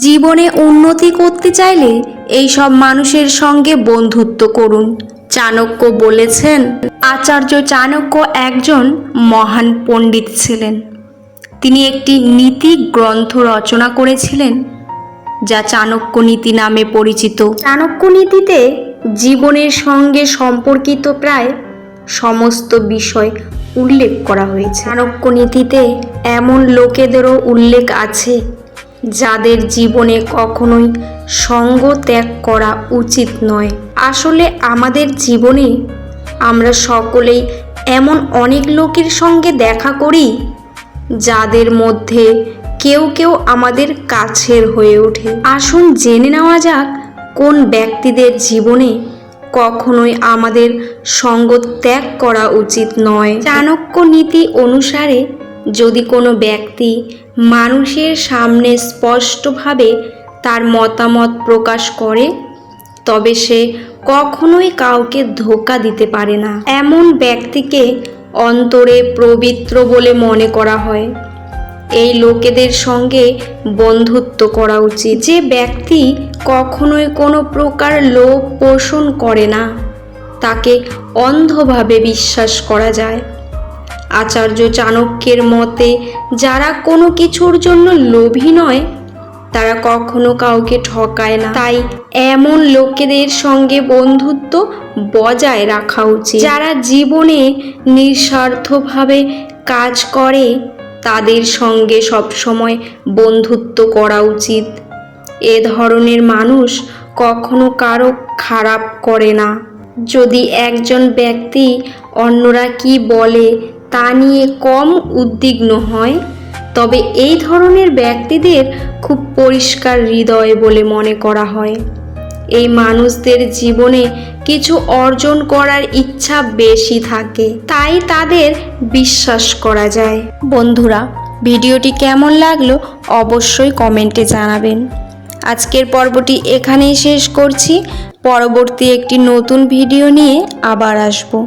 জীবনে উন্নতি করতে চাইলে এই সব মানুষের সঙ্গে বন্ধুত্ব করুন। চাণক্য বলেছেন, আচার্য চাণক্য একজন মহান পণ্ডিত ছিলেন। তিনি একটি নীতি গ্রন্থ রচনা করেছিলেন, যা চাণক্য নীতি নামে পরিচিত। চাণক্য নীতিতে জীবনের সঙ্গে সম্পর্কিত প্রায় সমস্ত বিষয় উল্লেখ করা হয়েছে। চাণক্য নীতিতে এমন লোকেদেরও উল্লেখ আছে। যাদের জীবনে কখনোই সঙ্গ ত্যাগ করা উচিত নয়। আসলে আমাদের জীবনে আমরা সকলেই এমন অনেক লোকের সঙ্গে দেখা করি, যাদের মধ্যে কেউ কেউ আমাদের কাছের হয়ে ওঠে। আসুন জেনে নেওয়া যাক, কোন ব্যক্তিদের জীবনে কখনোই আমাদের সঙ্গ ত্যাগ করা উচিত নয়। চাণক্য নীতি অনুসারে যদি কোনো ব্যক্তি মানুষের সামনে স্পষ্টভাবে তার মতামত প্রকাশ করে, তবে সে কখনোই কাউকে ধোকা দিতে পারে না। এমন ব্যক্তিকে অন্তরে পবিত্র বলে মনে করা হয়। এই লোকেদের সঙ্গে বন্ধুত্ব করা উচিত। যে ব্যক্তি কখনোই কোনো প্রকার লোভ পোষণ করে না, তাকে অন্ধভাবে বিশ্বাস করা যায়। আচার্য চাণক্যের মতে, যারা কোনো কিছুর জন্য লোভী নয়, তারা কখনো কাউকে ঠকায় না। তাই এমন লোকেদের সঙ্গে বন্ধুত্ব বজায় রাখা উচিত। যারা জীবনে নিঃস্বার্থভাবে কাজ করে, তাদের সঙ্গে সবসময় বন্ধুত্ব করা উচিত। এ ধরনের মানুষ কখনো কারও খারাপ করে না। যদি একজন ব্যক্তি অন্যরা কি বলে তা নিয়ে কম উদ্বিগ্ন হয়। তবে এই ধরনের ব্যক্তিদের খুব পরিষ্কার হৃদয় বলে মনে করা হয়। এই মানুষদের জীবনে কিছু অর্জন করার ইচ্ছা বেশি থাকে। তাই তাদের বিশ্বাস করা যায়। বন্ধুরা, ভিডিওটি কেমন লাগল অবশ্যই কমেন্টে জানাবেন। আজকের পর্বটি এখানেই শেষ করছি। পরবর্তী একটি নতুন ভিডিও নিয়ে আবার আসব।